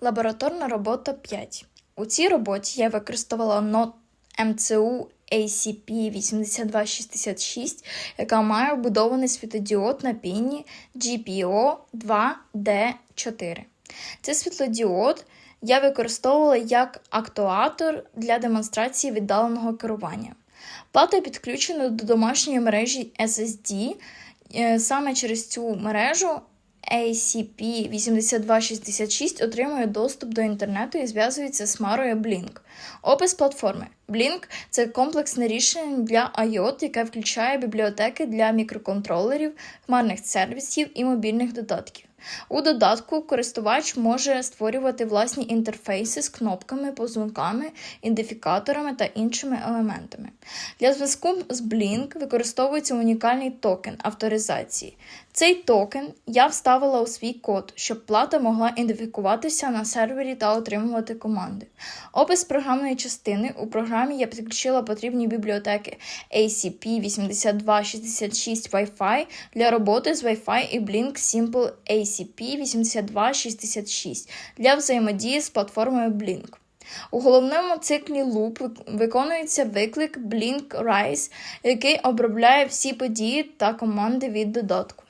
Лабораторна робота 5. У цій роботі я використовувала нот МЦУ ACP8266, яка має вбудований світлодіод на піні GPO2D4. Цей світлодіод я використовувала як актуатор для демонстрації віддаленого керування. Плата підключена до домашньої мережі SSD. Е, Саме через цю мережу ACP8266 отримує доступ до інтернету і зв'язується з Марою Blink. Опис платформи. Blink – це комплексне рішення для IoT, яке включає бібліотеки для мікроконтролерів, хмарних сервісів і мобільних додатків. У додатку користувач може створювати власні інтерфейси з кнопками, позунками, ідентифікаторами та іншими елементами. Для зв'язку з Blink використовується унікальний токен авторизації. Цей токен я вставила у свій код, щоб плата могла ідентифікуватися на сервері та отримувати команди. Опис програмної частини у програмі я підключила потрібні бібліотеки ACP8266 Wi-Fi для роботи з Wi-Fi і Blink Simple ACP8266 для взаємодії з платформою Blink. У головному циклі loop виконується виклик Blink Rise, який обробляє всі події та команди від додатку.